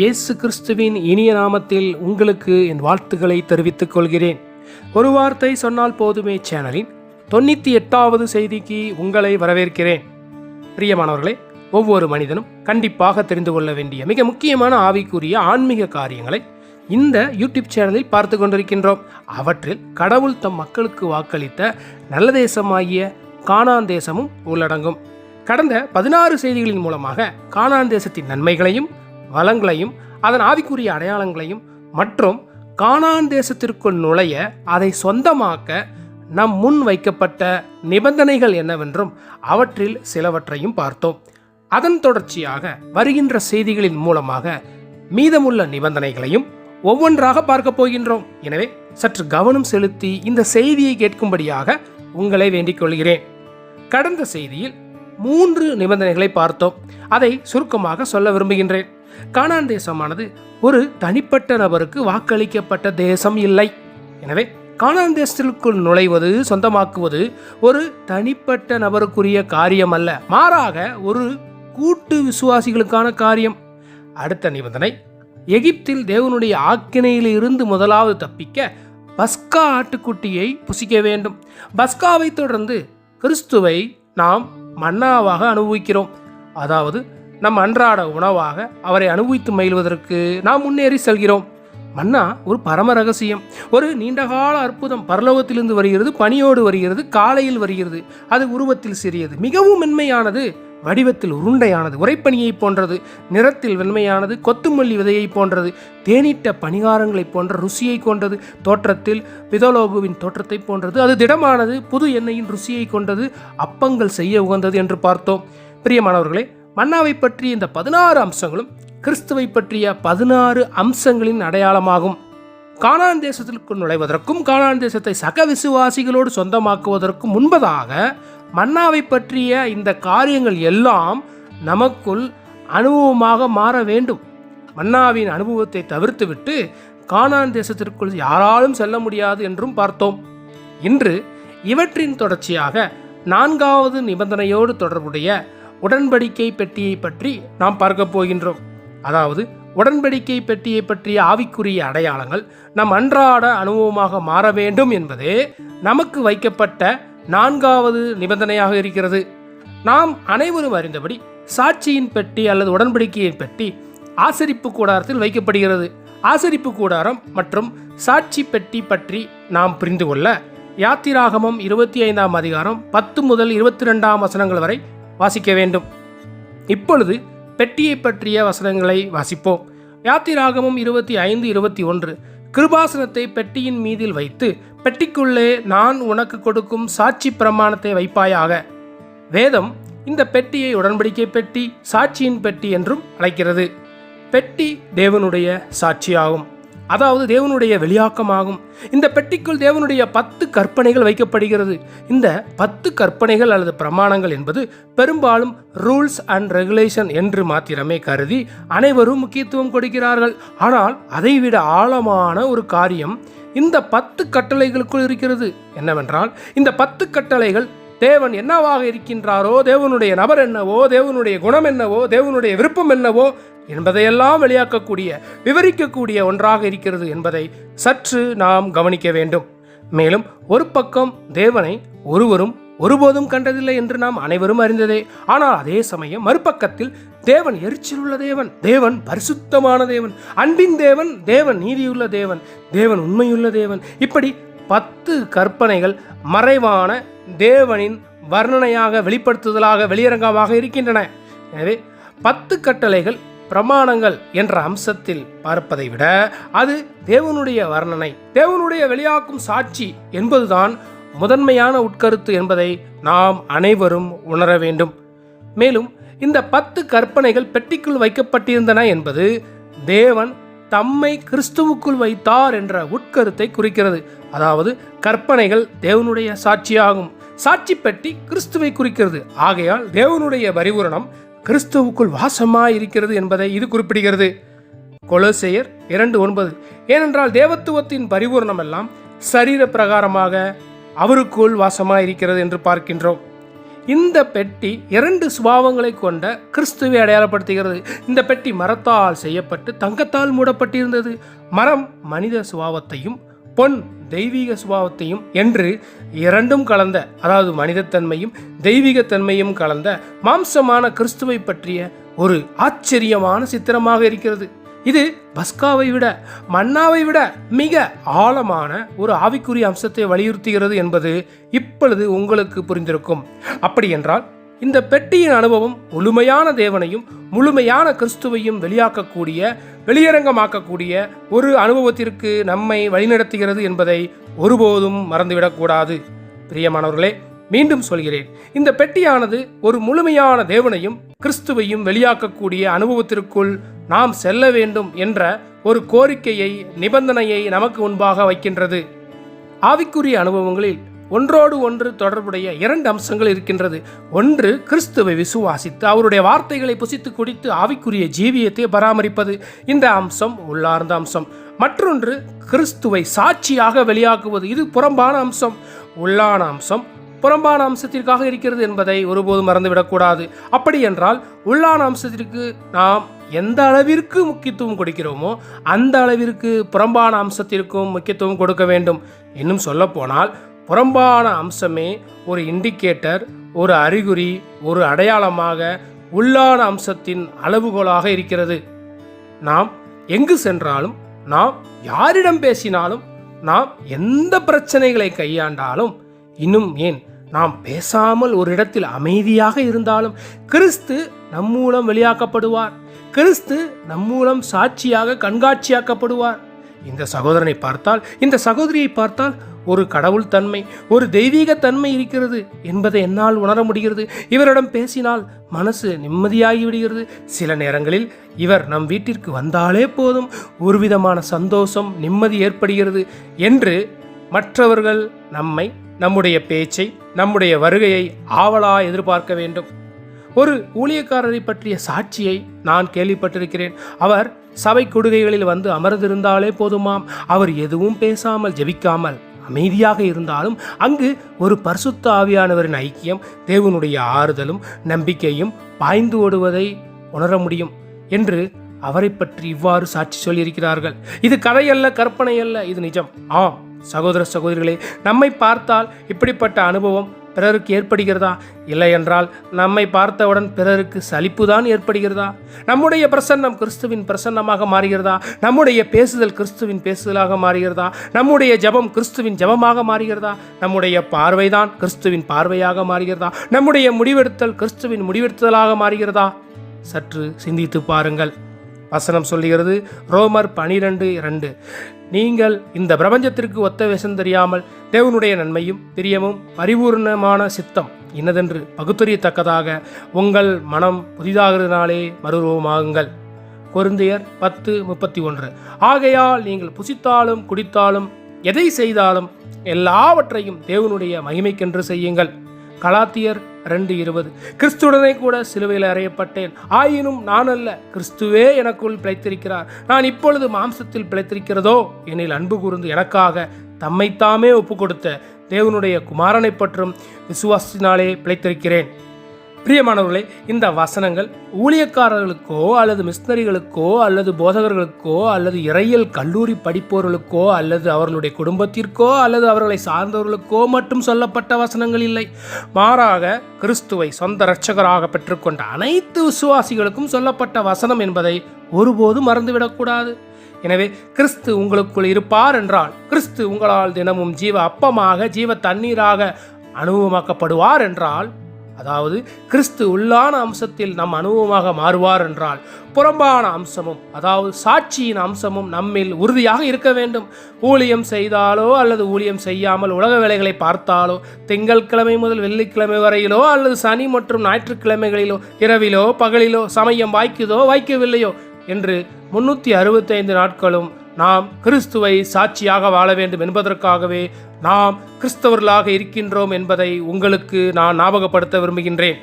இயேசு கிறிஸ்துவின் இனிய நாமத்தில் உங்களுக்கு என் வாழ்த்துக்களை தெரிவித்துக் கொள்கிறேன். ஒரு வார்த்தை சொன்னால் போதுமே சேனலின் தொண்ணூற்றி எட்டாவது செய்திக்கு உங்களை வரவேற்கிறேன். பிரியமானவர்களே ஒவ்வொரு மனிதனும் கண்டிப்பாக தெரிந்து கொள்ள வேண்டிய மிக முக்கியமான ஆவிக்குரிய ஆன்மீக காரியங்களை இந்த யூடியூப் சேனலில் பார்த்து கொண்டிருக்கின்றோம். அவற்றில் கடவுள் தம் மக்களுக்கு வாக்களித்த நல்ல தேசமாகிய காணான் தேசமும் உள்ளடங்கும். கடந்த பதினாறு செய்திகளின் மூலமாக காணாந்தேசத்தின் நன்மைகளையும் வளங்களையும் அதன் ஆவிக்குரிய அடையாளங்களையும் மற்றும் கானான் தேசத்திற்குள் நுழைய அதை சொந்தமாக்க நம் முன் வைக்கப்பட்ட நிபந்தனைகள் என்னவென்றும் அவற்றில் சிலவற்றையும் பார்த்தோம். அதன் தொடர்ச்சியாக வருகின்ற செய்திகளின் மூலமாக மீதமுள்ள நிபந்தனைகளையும் ஒவ்வொன்றாக பார்க்க போகின்றோம். எனவே சற்று கவனம் செலுத்தி இந்த செய்தியை கேட்கும்படியாக உங்களை வேண்டிக் கொள்கிறேன். கடந்த செய்தியில் மூன்று நிபந்தனைகளை பார்த்தோம். அதை சுருக்கமாக சொல்ல விரும்புகின்றேன். கானான் தேசமானது ஒரு தனிப்பட்ட நபருக்கு வாக்களிக்கப்பட்ட தேசம் இல்லை. எனவே கானான் தேசத்திற்குள் நுழைவது சொந்தமாக்குவது ஒரு தனிப்பட்ட நபருக்குரிய காரியம் அல்ல மாறாக ஒரு கூட்டு விசுவாசிகளுக்கான காரியம். அடுத்த நிபந்தனை எகிப்தில் தேவனுடைய ஆக்கினையில் இருந்து முதலாவது தப்பிக்க பஸ்கா ஆட்டுக்குட்டியை புசிக்க வேண்டும். பஸ்காவை தொடர்ந்து கிறிஸ்துவை நாம் மன்னாவாக அனுபவிக்கிறோம். அதாவது நம் அன்றாட உணவாக அவரை அனுபவித்து மகிழ்வதற்கு நாம் முன்னேறி செல்கிறோம். மன்னா ஒரு பரம ரகசியம். ஒரு நீண்டகால அற்புதம் பரலோகத்திலிருந்து வருகிறது பனியோடு வருகிறது காலையில் வருகிறது. அது உருவத்தில் சிறியது மிகவும் மென்மையானது வடிவத்தில் உருண்டையானது உரைப்பனியை போன்றது நிறத்தில் வெண்மையானது கொத்துமல்லி விதையை போன்றது தேனீட்ட பணிகாரங்களைப் போன்ற ருசியை கொண்டது தோற்றத்தில் பிதோலோகுவின் தோற்றத்தை போன்றது அது திடமானது புது எண்ணெயின் ருசியை கொண்டது அப்பங்கள் செய்ய உகந்தது என்று பார்த்தோம். பிரியமானவர்களே மன்னாவை பற்றி இந்த பதினாறு அம்சங்களும் கிறிஸ்துவை பற்றிய பதினாறு அம்சங்களின் அடையாளமாகும். கானான் தேசத்திற்கு நுழைவதற்கும் கானான் தேசத்தை சக விசுவாசிகளோடு சொந்தமாக்குவதற்கும் முன்பதாக மன்னாவை பற்றிய இந்த காரியங்கள் எல்லாம் நமக்குள் அனுபவமாக மாற வேண்டும். மன்னாவின் அனுபவத்தை தவிர்த்துவிட்டு கானான் தேசத்திற்குள் யாராலும் செல்ல முடியாது என்றும் பார்த்தோம். இன்று இவற்றின் தொடர்ச்சியாக நான்காவது நிபந்தனையோடு தொடர்புடைய உடன்படிக்கை பெட்டியை பற்றி நாம் பார்க்க போகின்றோம். அதாவது உடன்படிக்கை பெட்டியை பற்றிய ஆவிக்குரிய அடையாளங்கள் நம் அன்றாட அனுபவமாக மாற வேண்டும் என்பதே நமக்கு வைக்கப்பட்ட நான்காவது நிபந்தனையாக இருக்கிறது. நாம் அனைவரும் அறிந்தபடி சாட்சியின் பெட்டி அல்லது உடன்படிக்கையின் பெட்டி ஆசரிப்பு கூடாரத்தில் வைக்கப்படுகிறது. ஆசரிப்பு கூடாரம் மற்றும் சாட்சி பெட்டி பற்றி நாம் புரிந்து கொள்ள யாத்திராகமம் இருபத்தி ஐந்தாம் அதிகாரம் பத்து முதல் இருபத்தி ரெண்டாம் வசனங்கள் வரை வாசிக்க வேண்டும். இப்பொழுது பெட்டியை பற்றிய வசனங்களை வாசிப்போம். யாத்திராகமும் இருபத்தி ஐந்து இருபத்தி ஒன்று. கிருபாசனத்தை பெட்டியின் மீதில் வைத்து பெட்டிக்குள்ளே நான் உனக்கு கொடுக்கும் சாட்சி பிரமாணத்தை வைப்பாயாக. வேதம் இந்த பெட்டியை உடன்படிக்கை பெட்டி சாட்சியின் பெட்டி என்றும் அழைக்கிறது. பெட்டி தேவனுடைய சாட்சியாகும். அதாவது தேவனுடைய வெளியாக்கமாகும். இந்த பெட்டிக்குள் தேவனுடைய பத்து கற்பனைகள் வைக்கப்படுகிறது. இந்த பத்து கற்பனைகள் அல்லது பிரமாணங்கள் என்பது பெரும்பாலும் ரூல்ஸ் அண்ட் ரெகுலேஷன் என்று மாத்திரமே கருதி அனைவரும் முக்கியத்துவம் கொடுக்கிறார்கள். ஆனால் அதைவிட ஆழமான ஒரு காரியம் இந்த பத்து கட்டளைகளுக்குள் இருக்கிறது. என்னவென்றால் இந்த பத்து கட்டளைகள் தேவன் என்னவாக இருக்கின்றாரோ தேவனுடைய நபர் என்னவோ தேவனுடைய குணம் என்னவோ தேவனுடைய விருப்பம் என்னவோ என்பதையெல்லாம் வெளியாக்கக்கூடிய விவரிக்கக்கூடிய ஒன்றாக இருக்கிறது என்பதை சற்று நாம் கவனிக்க வேண்டும். மேலும் ஒரு பக்கம் தேவனை ஒருவரும் ஒருபோதும் கண்டதில்லை என்று நாம் அனைவரும் அறிந்ததே. ஆனால் அதே சமயம் மறுபக்கத்தில் தேவன் எரிச்சலுள்ள தேவன் தேவன் பரிசுத்தமான தேவன் அன்பின் தேவன் தேவன் நீதியுள்ள தேவன் தேவன் உண்மையுள்ள தேவன். இப்படி பத்து கற்பனைகள் மறைவான தேவனின் வர்ணனையாக வெளிப்படுத்துதலாக வெளியரங்கமாக இருக்கின்றன. எனவே பத்து கட்டளைகள் பிரமாணங்கள் என்ற அம்சத்தில் பார்ப்பதை விட அது தேவனுடைய வர்ணனை தேவனுடைய வெளியாக்கும் சாட்சி என்பதுதான் முதன்மையான உட்கருத்து என்பதை நாம் அனைவரும் உணர வேண்டும். மேலும் இந்த பத்து கற்பனைகள் பெட்டிக்குள் வைக்கப்பட்டிருந்தன என்பது தேவன் தம்மை கிறிஸ்துவுக்குள் வைத்தார் என்ற உட்கருத்தை குறிக்கிறது. அதாவது கற்பனைகள் தேவனுடைய சாட்சியாகும். சாட்சி பெட்டி கிறிஸ்துவை குறிக்கிறது. ஆகையால் தேவனுடைய பரிபூரணம் கிறிஸ்துவுக்குள் வாசமாய் இருக்கிறது என்பதை இது குறிப்பிடுகிறது. கொலோசேயர் இரண்டு ஒன்பது. ஏனென்றால் தேவத்துவத்தின் பரிபூரணம் எல்லாம் சரீர பிரகாரமாக அவருக்குள் வாசமாக இருக்கிறது என்று பார்க்கின்றோம். இந்த பெட்டி இரண்டு சுபாவங்களை கொண்ட கிறிஸ்துவை அடையாளப்படுத்துகிறது. இந்த பெட்டி மரத்தால் செய்யப்பட்டு தங்கத்தால் மூடப்பட்டிருந்தது. மரம் மனித சுபாவத்தையும் பொன் தெய்வீக சுபாவத்தையும் என்று இரண்டும் கலந்த அதாவது மனிதத்தன்மையும் தெய்வீகத்தன்மையும் கலந்த மாம்சமான கிறிஸ்துவை பற்றிய ஒரு ஆச்சரியமான சித்திரமாக இருக்கிறது. இது பஸ்காவை விட மன்னாவை விட மிக ஆழமான ஒரு ஆவிக்குரிய அம்சத்தை வலியுறுத்துகிறது என்பது இப்பொழுது உங்களுக்கு புரிந்திருக்கும். அப்படி என்றால் இந்த பெட்டியின் அனுபவம் முழுமையான தேவனையும் முழுமையான கிறிஸ்துவையும் வெளியாக்கக்கூடிய வெளியரங்கமாக்கக்கூடிய ஒரு அனுபவத்திற்கு நம்மை வழிநடத்துகிறது என்பதை ஒருபோதும் மறந்துவிடக்கூடாது. பிரியமானவர்களே மீண்டும் சொல்கிறேன். இந்த பெட்டியானது ஒரு முழுமையான தேவனையும் கிறிஸ்துவையும் வெளியாக்கக்கூடிய அனுபவத்திற்குள் நாம் செல்ல வேண்டும் என்ற ஒரு கோரிக்கையை நிபந்தனையை நமக்கு முன்பாக வைக்கின்றது. ஆவிக்குரிய அனுபவங்களில் ஒன்றோடு ஒன்று தொடர்புடைய இரண்டு அம்சங்கள் இருக்கின்றது. ஒன்று கிறிஸ்துவை விசுவாசித்து அவருடைய வார்த்தைகளை புசித்து குடித்து ஆவிக்குரிய ஜீவியத்தை பராமரிப்பது. இந்த அம்சம் உள்ளார்ந்த அம்சம். மற்றொன்று கிறிஸ்துவை சாட்சியாக வெளியாக்குவது. இது புறம்பான அம்சம். உள்ளான அம்சம் புறம்பான அம்சத்திற்காக இருக்கிறது என்பதை ஒருபோதும் மறந்துவிடக்கூடாது. அப்படி என்றால் உள்ளான அம்சத்திற்கு நாம் எந்த அளவிற்கு முக்கியத்துவம் கொடுக்கிறோமோ அந்த அளவிற்கு புறம்பான அம்சத்திற்கும் முக்கியத்துவம் கொடுக்க வேண்டும். இன்னும் சொல்லப்போனால் புறம்பான அம்சமே ஒரு இண்டிகேட்டர் ஒரு அறிகுறி ஒரு அடையாளமாக உள்ளான அம்சத்தின் அளவுகோலாக இருக்கிறது. நாம் எங்கு சென்றாலும் நாம் யாரிடம் பேசினாலும் நாம் எந்த பிரச்சனைகளை கையாண்டாலும் இன்னும் ஏன் நாம் பேசாமல் ஒரு இடத்தில் அமைதியாக இருந்தாலும் கிறிஸ்து நம்மூலம் வெளியாக்கப்படுவார். கிறிஸ்து நம்மூலம் சாட்சியாக கண்காட்சியாக்கப்படுவார். இந்த சகோதரனை பார்த்தால் இந்த சகோதரியை பார்த்தால் ஒரு கடவுள் தன்மை ஒரு தெய்வீக தன்மை இருக்கிறது என்பதை என்னால் உணர முடிகிறது. இவரிடம் பேசினால் மனசு நிம்மதியாகி விடுகிறது. சில நேரங்களில் இவர் நம் வீட்டிற்கு வந்தாலே போதும். ஒரு விதமான சந்தோஷம் நிம்மதி ஏற்படுகிறது என்று மற்றவர்கள் நம்மை நம்முடைய பேச்சை நம்முடைய வருகையை ஆவலா எதிர்பார்க்க வேண்டும். ஒரு ஊழியக்காரரை பற்றிய சாட்சியை நான் கேள்விப்பட்டிருக்கிறேன். அவர் சபை கொடுகைகளில் வந்து அமர்ந்திருந்தாலே போதுமாம். அவர் எதுவும் பேசாமல் ஜெபிக்காமல் அமைதியாக இருந்தாலும் அங்கு ஒரு பரிசுத்த ஆவியானவரின் ஐக்கியம் தேவனுடைய ஆறுதலும் நம்பிக்கையும் பாய்ந்து ஓடுவதை உணர முடியும் என்று அவரை பற்றி இவ்வாறு சாட்சி சொல்லியிருக்கிறார்கள். இது கதையல்ல கற்பனை அல்ல இது நிஜம். ஆம் சகோதர சகோதரிகளே நம்மை பார்த்தால் இப்படிப்பட்ட அனுபவம் பிறருக்கு ஏற்படுகிறதா? இல்லை என்றால் நம்மை பார்த்தவுடன் பிறருக்கு சலிப்பு தான் ஏற்படுகிறதா? நம்முடைய பிரசன்னம் கிறிஸ்துவின் பிரசன்னமாக மாறுகிறதா? நம்முடைய பேசுதல் கிறிஸ்துவின் பேசுதலாக மாறுகிறதா? நம்முடைய ஜெபம் கிறிஸ்துவின் ஜெபமாக மாறுகிறதா? நம்முடைய பார்வைதான் கிறிஸ்துவின் பார்வையாக மாறுகிறதா? நம்முடைய முடிவெடுத்தல் கிறிஸ்துவின் முடிவெடுத்தலாக மாறுகிறதா? சற்று சிந்தித்து பாருங்கள். வசனம் சொல்லுகிறது ரோமர் பனிரெண்டு இரண்டு. நீங்கள் இந்த பிரபஞ்சத்திற்கு ஒத்த விஷம் தெரியாமல் தேவனுடைய நன்மையும் பிரியமும் பரிபூர்ணமான சித்தம் இன்னதென்று பகுத்தறியத்தக்கதாக உங்கள் மனம் புதிதாகிறதுனாலே மறுரூபமாகுங்கள். பொருந்தையர் பத்து முப்பத்தி ஒன்று ஆகையால் நீங்கள் புசித்தாலும் குடித்தாலும் எதை செய்தாலும் எல்லாவற்றையும் தேவனுடைய மகிமைக்கென்று செய்யுங்கள். கலாத்தியர் ரெண்டு இருபது. கிறிஸ்துடனே கூட சிலுவையில் அறையப்பட்டேன். ஆயினும் நான் அல்ல கிறிஸ்துவே எனக்குள் பிழைத்திருக்கிறார். நான் இப்பொழுது மாம்சத்தில் பிழைத்திருக்கிறதோ? என்னில் அன்பு கூர்ந்து எனக்காக தம்மைத்தாமே ஒப்பு கொடுத்த தேவனுடைய குமாரனை பற்றும் விசுவாசத்தினாலே பிழைத்திருக்கிறேன். பிரியமானவர்களே இந்த வசனங்கள் ஊழியக்காரர்களுக்கோ அல்லது மிஷினரிகளுக்கோ அல்லது போதகர்களுக்கோ அல்லது இறையல் கல்லூரி படிப்போர்களுக்கோ அல்லது அவர்களுடைய குடும்பத்திற்கோ அல்லது அவர்களை சார்ந்தவர்களுக்கோ மட்டும் சொல்லப்பட்ட வசனங்கள் இல்லை. மாறாக கிறிஸ்துவை சொந்த இரட்சகராக பெற்றுக்கொண்ட அனைத்து விசுவாசிகளுக்கும் சொல்லப்பட்ட வசனம் என்பதை ஒருபோதும் மறந்துவிடக்கூடாது. எனவே கிறிஸ்து உங்களுக்குள் இருப்பார் என்றால் கிறிஸ்து உங்களால் தினமும் ஜீவ அப்பமாக ஜீவ தண்ணீராக அனுபவமாக்கப்படுவார் என்றால் அதாவது கிறிஸ்து உள்ளான அம்சத்தில் நம் அனுபவமாக மாறுவார் என்றால் புறம்பான அம்சமும் அதாவது சாட்சியின் அம்சமும் நம்மில் உறுதியாக இருக்க வேண்டும். ஊழியம் செய்தாலோ அல்லது ஊழியம் செய்யாமல் உலக வேலைகளை பார்த்தாலோ திங்கட்கிழமை முதல் வெள்ளிக்கிழமை வரையிலோ அல்லது சனி மற்றும் ஞாயிற்றுக்கிழமைகளிலோ இரவிலோ பகலிலோ சமயம் வாய்க்குதோ வாய்க்கவில்லையோ என்று முன்னூற்றி அறுபத்தைந்து நாட்களும் நாம் கிறிஸ்துவை சாட்சியாக வாழ வேண்டும் என்பதற்காகவே நாம் கிறிஸ்தவர்களாக இருக்கின்றோம் என்பதை உங்களுக்கு நான் ஞாபகப்படுத்த விரும்புகின்றேன்.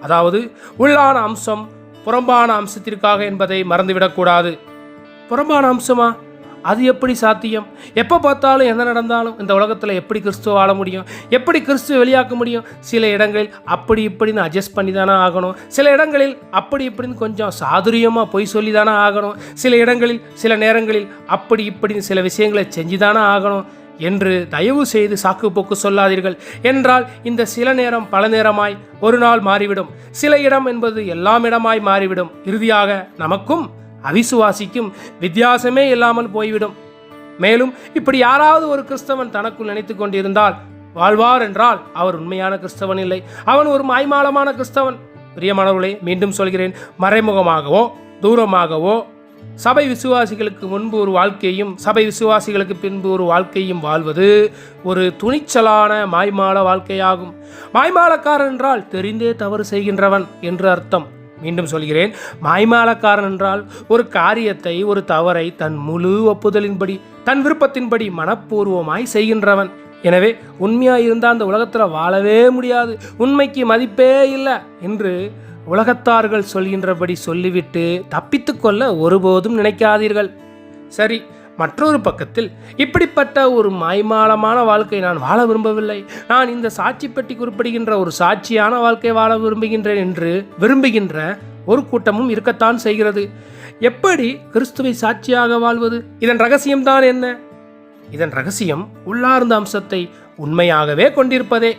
அதாவது உள்ளான அம்சம் புறம்பான அம்சத்திற்காக என்பதை மறந்துவிடக்கூடாது. புறம்பான அம்சமா? அது எப்படி சாத்தியம்? எப்போ பார்த்தாலும் என்ன நடந்தாலும் இந்த உலகத்தில் எப்படி கிறிஸ்துவ வாழ முடியும்? எப்படி கிறிஸ்துவ வெளியாக்க முடியும்? சில இடங்களில் அப்படி இப்படின்னு அட்ஜஸ்ட் பண்ணி தானே ஆகணும். சில இடங்களில் அப்படி இப்படின்னு கொஞ்சம் சாதுரியமாக பொய் சொல்லி தானே ஆகணும். சில இடங்களில் சில நேரங்களில் அப்படி இப்படின்னு சில விஷயங்களை செஞ்சு தானே ஆகணும். என்று தயவு செய்து சாக்கு போக்கு சொல்லாதீர்கள். என்றால் இந்த சில நேரம் பல நேரமாய் ஒரு நாள் மாறிவிடும். சில இடம் என்பது எல்லாம் இடமாய் மாறிவிடும். இறுதியாக நமக்கும் அவிசுவாசிக்கும் வித்தியாசமே இல்லாமல் போய்விடும். மேலும் இப்படி யாராவது ஒரு கிறிஸ்தவன் தனக்குள் நினைத்து கொண்டிருந்தால் வாழ்வார் என்றால் அவர் உண்மையான கிறிஸ்தவன் இல்லை. அவன் ஒரு மாய்மாலமான கிறிஸ்தவன். பிரியமானவர்களே மீண்டும் சொல்கிறேன் மறைமுகமாகவோ தூரமாகவோ சபை விசுவாசிகளுக்கு முன்பு ஒரு வாழ்க்கையும் சபை விசுவாசிகளுக்கு பின்பு ஒரு வாழ்க்கையும் வாழ்வது ஒரு துணிச்சலான மாய்மால வாழ்க்கையாகும். மாய்மாலக்காரன் என்றால் தெரிந்தே தவறு செய்கின்றவன் என்று அர்த்தம். மீண்டும் சொல்கிறேன். மாய்மாலக்காரன் என்றால் ஒரு காரியத்தை ஒரு தவறை தன் முழு ஒப்புதலின்படி தன் விருப்பத்தின்படி மனப்பூர்வமாய் செய்கின்றவன். எனவே உண்மையாக இருந்தால் அந்த உலகத்தில் வாழவே முடியாது. உண்மைக்கு மதிப்பே இல்லை என்று உலகத்தார்கள் சொல்கின்றபடி சொல்லிவிட்டு தப்பித்துக்கொள்ள ஒருபோதும் நினைக்காதீர்கள். சரி மற்றொரு பக்கத்தில் இப்படிப்பட்ட ஒரு மாய்மாலமான வாழ்க்கை நான் வாழ விரும்பவில்லை. நான் இந்த சாட்சி பெட்டி குறிப்பிடுகின்ற ஒரு சாட்சியான வாழ்க்கை வாழ விரும்புகின்றேன் என்று விரும்புகின்ற ஒரு கூட்டமும் இருக்கத்தான் செய்கிறது. எப்படி கிறிஸ்துவை சாட்சியாக வாழ்வது? இதன் ரகசியம்தான் என்ன? இதன் ரகசியம் உள்ளார்ந்த அம்சத்தை உண்மையாகவே கொண்டிருப்பதே.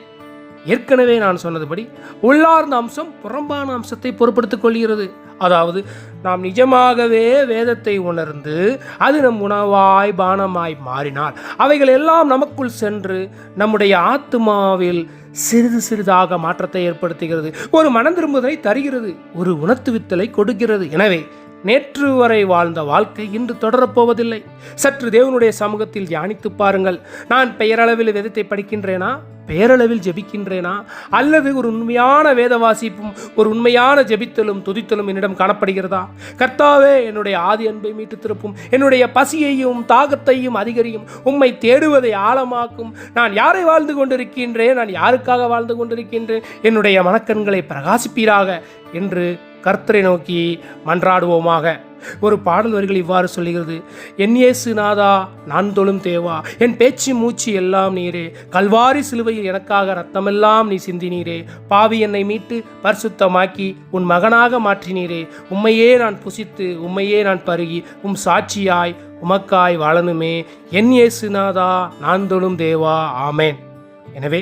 ஏற்கனவே நான் சொன்னதுபடி உள்ளார்ந்த அம்சம் புறம்பான அம்சத்தை பொருட்படுத்திக் கொள்கிறது. அதாவது நாம் நிஜமாகவே வேதத்தை உணர்ந்து அது நம் உணவாய் பானமாய் மாறினால் அவைகள் எல்லாம் நமக்குள் சென்று நம்முடைய ஆத்மாவில் சிறிது சிறிதாக மாற்றத்தை ஏற்படுத்துகிறது. ஒரு மனம் திரும்புதலை தருகிறது ஒரு உணர்த்துவித்தலை கொடுக்கிறது. எனவே நேற்று வரை வாழ்ந்த வாழ்க்கை இன்று தொடரப்போவதில்லை. சற்று தேவனுடைய சமூகத்தில் தியானித்து பாருங்கள். நான் பெயரளவில் வேதத்தை படிக்கின்றேனா? பேரளவில் ஜெபிக்கின்றேனா? அல்லது ஒரு உண்மையான வேத வாசிப்பும் ஒரு உண்மையான ஜெபித்தலும் துதித்தலும் என்னிடம் காணப்படுகிறதா? கர்த்தாவே என்னுடைய ஆதி அன்பை மீட்டு திருப்பும். என்னுடைய பசியையும் தாகத்தையும் அதிகரியும். உம்மை தேடுவதை ஆழமாக்கும். நான் யாரை வாழ்ந்து கொண்டிருக்கின்றேன்? நான் யாருக்காக வாழ்ந்து கொண்டிருக்கின்றேன்? என்னுடைய மனக்கண்களை பிரகாசிப்பீராக என்று கர்த்தரை நோக்கி மன்றாடுவோமாக. ஒரு பாடல் வரிகள் இவ்வாறு சொல்லுகிறது. என் இயேசு நாதா நான் தொழும் தேவா என் பேச்சு மூச்சு எல்லாம் நீரே. கல்வாரி சிலுவையில் எனக்காக ரத்தமெல்லாம் நீ சிந்தினீரே. பாவி என்னை மீட்டு பரிசுத்தமாக்கி உன் மகனாக மாற்றினீரே. உம்மையே நான் புசித்து உம்மையே நான் பருகி உம் சாட்சியாய் உமக்காய் வாழணுமே. என் இயேசு நாதா நான் தொழும் தேவா. ஆமேன். எனவே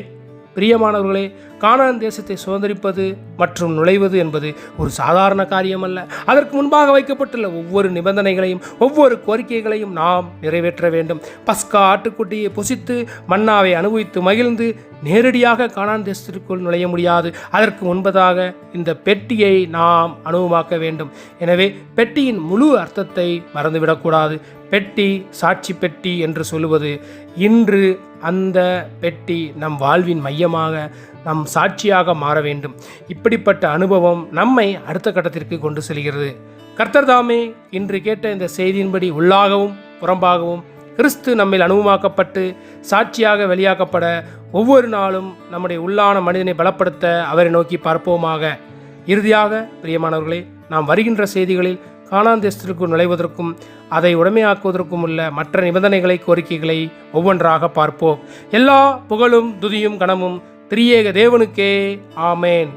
பிரியமானவர்களே கானான் தேசத்தை சுதந்திரிப்பது மற்றும் நுழைவது என்பது ஒரு சாதாரண காரியமல்ல. அதற்கு முன்பாக வைக்கப்பட்டுள்ள ஒவ்வொரு நிபந்தனைகளையும் ஒவ்வொரு கோரிக்கைகளையும் நாம் நிறைவேற்ற வேண்டும். பஸ்கா ஆட்டுக்குட்டியை புசித்து மன்னாவை அனுபவித்து மகிழ்ந்து நேரடியாக கானான் தேசத்திற்குள் நுழைய முடியாது. அதற்கு முன்பதாக இந்த பெட்டியை நாம் அனுபவமாக்க வேண்டும். எனவே பெட்டியின் முழு அர்த்தத்தை மறந்துவிடக்கூடாது. பெட்டி சாட்சி பெட்டி என்று சொல்லுவது இன்று அந்த பெட்டி நம் வாழ்வின் மையமாக நம் சாட்சியாக மாற வேண்டும். இப்படிப்பட்ட அனுபவம் நம்மை அடுத்த கட்டத்திற்கு கொண்டு செல்கிறது. கர்த்தர் தாமே இன்று கேட்ட இந்த செய்தியின்படி உள்ளாகவும் புறம்பாகவும் கிறிஸ்து நம்மில் அனுபவமாக்கப்பட்டு சாட்சியாக வெளியாக்கப்பட ஒவ்வொரு நாளும் நம்முடைய உள்ளான மனிதனை பலப்படுத்த அவரை நோக்கி பார்ப்போமாக. இறுதியாக பிரியமானவர்களே நாம் வருகின்ற செய்திகளில் காணாந்தேசத்திற்கு நுழைவதற்கும் அதை உடமையாக்குவதற்கும் உள்ள மற்ற நிபந்தனைகளை கோரிக்கைகளை ஒவ்வொன்றாக பார்ப்போம். எல்லா புகழும் துதியும் கணமும் திரியேக தேவனுக்கே ஆமேன்.